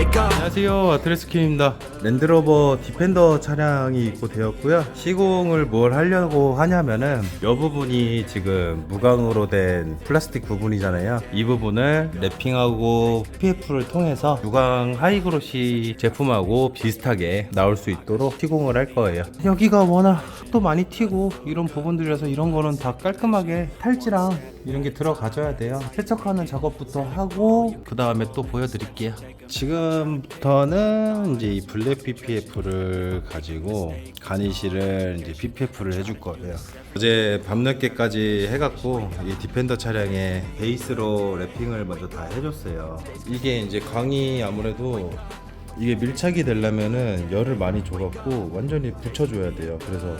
안녕하세요. 아트레스킴입니다. 랜드로버 디펜더 차량이 입고되었고요. 시공을 뭘 하려고 하냐면은 이 부분이 지금 무광으로 된 플라스틱 부분이잖아요. 이 부분을 랩핑하고 PF를 통해서 무광 하이그로시 제품하고 비슷하게 나올 수 있도록 시공을 할 거예요. 여기가 워낙 또 많이 튀고 이런 부분들이라서 이런 거는 다 깔끔하게 탈지랑 이런 게 들어가줘야 돼요 세척하는 작업부터 하고 그 다음에 또 보여드릴게요 지금부터는 이제 이 블랙 PPF를 가지고 가니시를 이제 PPF를 해줄 거예요. 어제 밤늦게까지 해갖고 이 디펜더 차량에 베이스로 랩핑을 먼저 다 해줬어요. 이게 이제 광이 아무래도 이게 밀착이 되려면은 열을 많이 줘갖고 완전히 붙여줘야 돼요. 그래서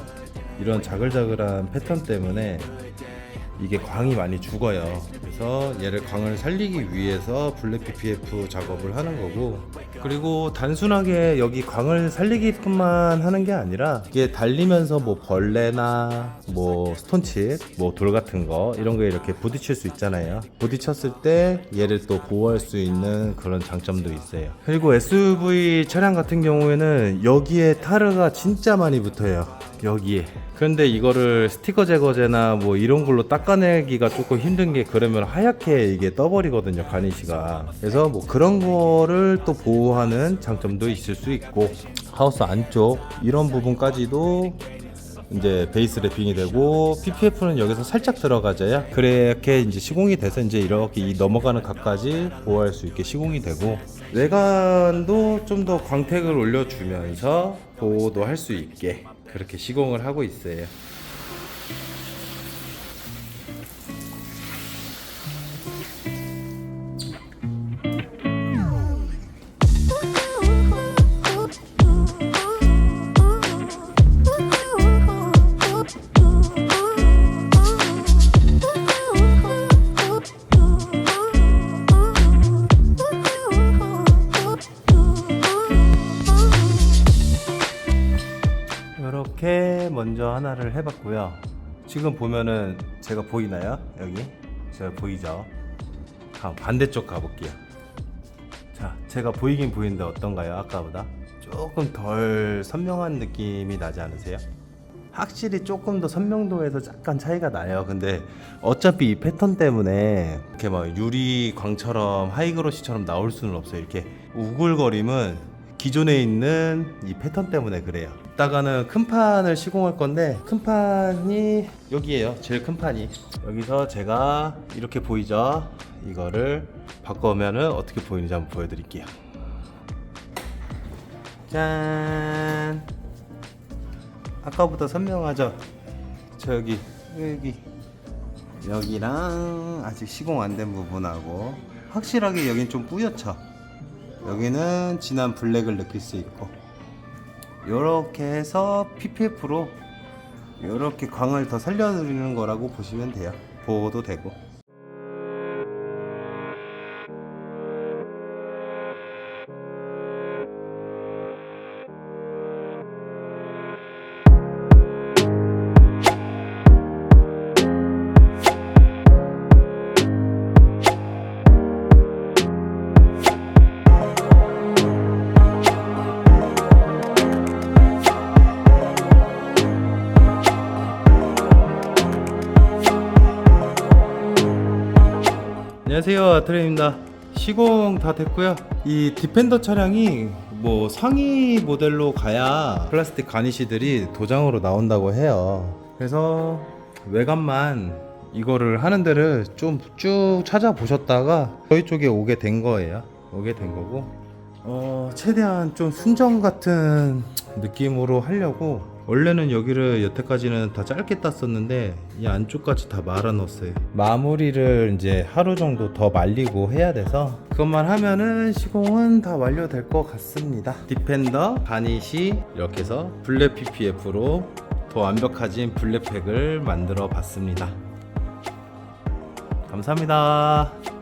이런 자글자글한 패턴 때문에 이게 광이 많이 죽어요. 그래서 얘를 광을 살리기 위해서 블랙 PPF 작업을 하는 거고 그리고 단순하게 여기 광을 살리기뿐만 하는 게 아니라 이게 달리면서 뭐 벌레나 뭐 스톤칩, 뭐 돌 같은 거 이런 거에 이렇게 부딪힐 수 있잖아요. 부딪혔을 때 얘를 또 보호할 수 있는 그런 장점도 있어요. 그리고 SUV 차량 같은 경우에는 여기에 타르가 진짜 많이 붙어요. 여기에. 그런데 이거를 스티커 제거제나 뭐 이런 걸로 닦아내기가 조금 힘든 게 그러면 하얗게 이게 떠버리거든요 가니시가 그래서 뭐 그런 거를 또 보호 하는 장점도 있을 수 있고 하우스 안쪽 이런 부분까지도 이제 베이스 랩핑이 되고 PPF는 여기서 살짝 들어가져야 그렇게 이제 시공이 돼서 이제 이렇게 이 넘어가는 각까지 보호할 수 있게 시공이 되고 외관도 좀 더 광택을 올려주면서 보호도 할 수 있게 그렇게 시공을 하고 있어요. 이렇게 먼저 하나를 해봤고요. 지금 보면은 제가 보이나요? 여기 제가 보이죠? 가 반대쪽 가볼게요. 자, 제가 보이긴 보이는데 어떤가요? 아까보다 조금 덜 선명한 느낌이 나지 않으세요? 확실히 조금 더 선명도에서 약간 차이가 나요. 근데 어차피 이 패턴 때문에 이렇게 막 유리 광처럼 하이그로시처럼 나올 수는 없어요. 이렇게 우글거림은 기존에 있는 이 패턴 때문에 그래요. 이따가는 큰 판을 시공할 건데 큰 판이 여기에요. 제일 큰 판이 여기서 제가 이렇게 보이죠? 이거를 바꿔면은 어떻게 보이는지 한번 보여드릴게요. 짠. 아까보다 선명하죠? 저 여기 여기 여기랑 아직 시공 안 된 부분하고 확실하게 여긴 좀 뿌옇죠? 여기는 진한 블랙을 느낄 수 있고 이렇게 해서 PPF로 이렇게 광을 더 살려드리는 거라고 보시면 돼요. 보호도 되고 안녕하세요 아트레입니다. 시공 다 됐고요. 이 디펜더 차량이 뭐 상위 모델로 가야 플라스틱 가니시들이 도장으로 나온다고 해요. 그래서 외관만 이거를 하는 데를 좀 쭉 찾아보셨다가 저희 쪽에 오게 된 거예요. 오게 된 거고. 어 최대한 좀 순정 같은 느낌으로 하려고 원래는 여기를 여태까지는 다 짧게 땄었는데 이 안쪽까지 다 말아 넣었어요. 마무리를 이제 하루 정도 더 말리고 해야 돼서 그것만 하면은 시공은 다 완료될 것 같습니다. 디펜더 바니시 이렇게 해서 블랙 PPF로 더 완벽해진 블랙팩을 만들어 봤습니다. 감사합니다.